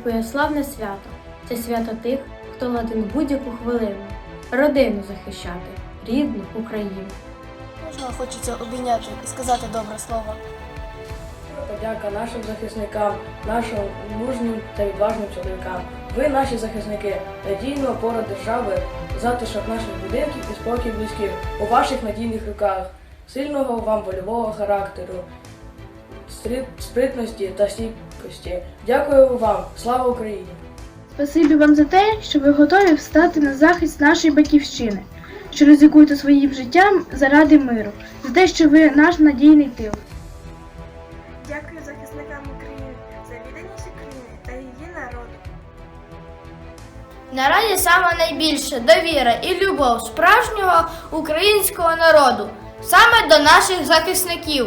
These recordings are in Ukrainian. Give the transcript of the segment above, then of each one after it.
святкує славне свято. Це свято тих, хто ладен будь-яку хвилину, родину захищати, рідну Україну. Кожного хочеться обійняти і сказати добре слово. Подяка нашим захисникам, нашим мужнім та відважним чоловікам. Ви наші захисники, надійна опора держави, затишок наших будинків і спокій близьких у ваших надійних руках, сильного вам вольового характеру, спритності та стійкості. Дякую вам, слава Україні! Спасибі вам за те, що ви готові встати на захист нашої батьківщини, що ризикуєте своїм життям заради миру, за те, що ви наш надійний тил. Дякую захисникам України за відданість України та її народу. Наразі саме найбільше довіра і любов справжнього українського народу саме до наших захисників.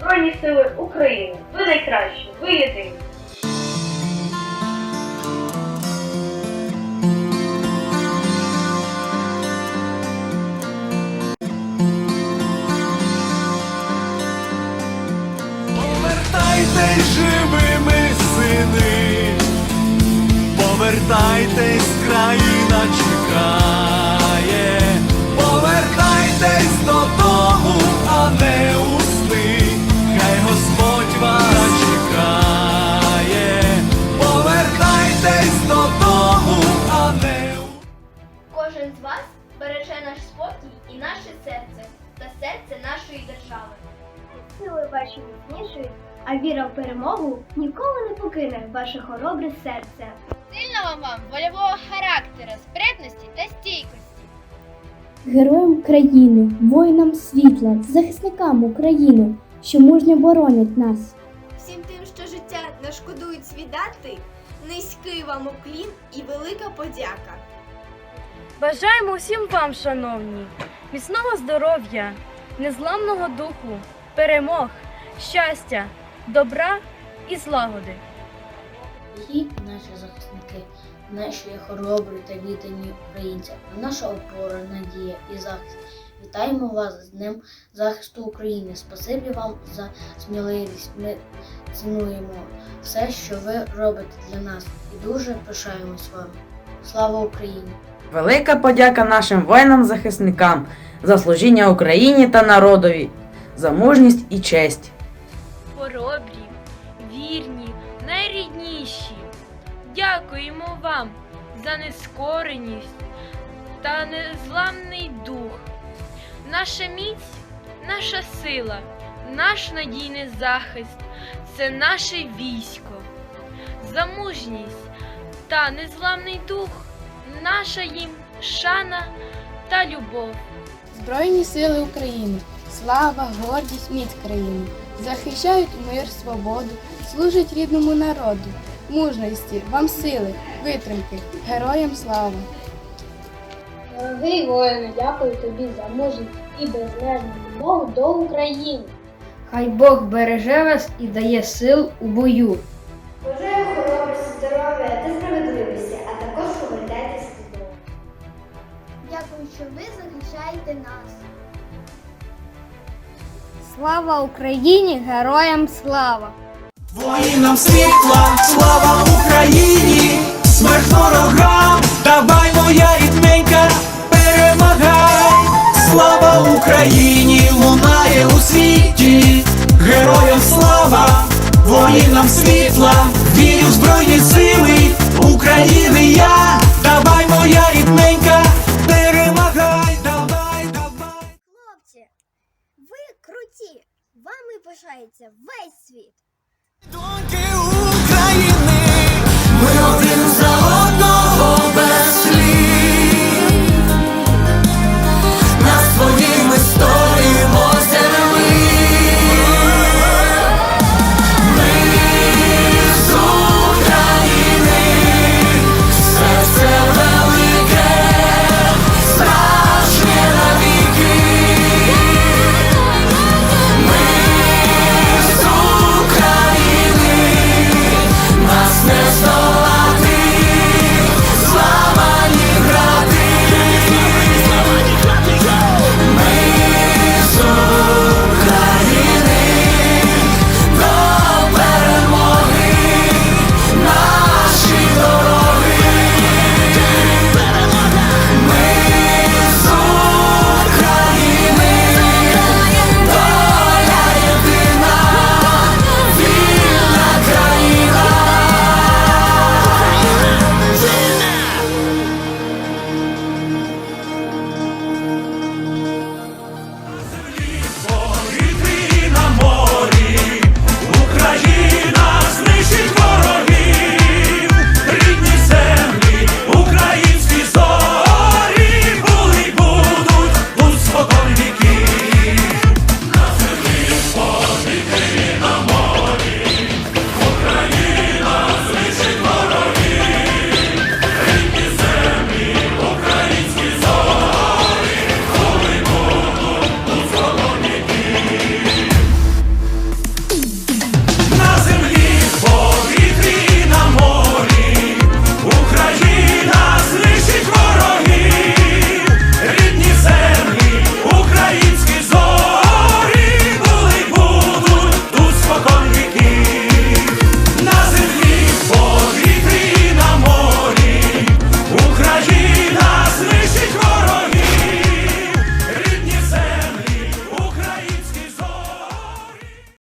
Збройні сили України. Ви найкращі, ви єдині. Повертайтесь живими сини, повертайтесь, країна чекає, Кожен з вас береже наш спокій і наше серце та серце нашої держави. Сили ваші міцніші, а віра в перемогу ніколи не покине ваше хоробре серце. Сильного вам вольового характеру, спритності та стійкості. Героям країни, воїнам світла, захисникам України, що мужньо боронять нас. Всім тим, що життя не шкодують свідати, низький вам уклін і велика подяка. Бажаємо усім вам, шановні, міцного здоров'я, незламного духу, перемог, щастя, добра і злагоди. Дорогі наші захисники, наші хоробрі та віддані українці, наша опора, надія і захист. Вітаємо вас з Днем захисту України. Спасибі вам за сміливість. Ми цінуємо все, що ви робите для нас, і дуже пишаємось вами. Слава Україні! Велика подяка нашим воїнам-захисникам за служіння Україні та народові, за мужність і честь. Хоробрі, вірні, найрідніші. Дякуємо вам за нескореність та незламний дух. Наша міць, наша сила, наш надійний захист це наше військо. За мужність та незламний дух, наша їм шана та любов. Збройні сили України, слава, гордість, міць країни, захищають мир, свободу, служать рідному народу, мужності, вам сили, витримки, героям слава! Дорогий воїне, дякую тобі за мужність і безмежну любов до України. Хай Бог береже вас і дає сил у бою. Що ви захищаєте нас. Слава Україні! Героям слава! Воїнам світла, слава Україні, смерть ворогам, давай моя рідненька, перемагай, слава Україні, лунає у світі, героям слава, воїнам світла, пишається весь світ!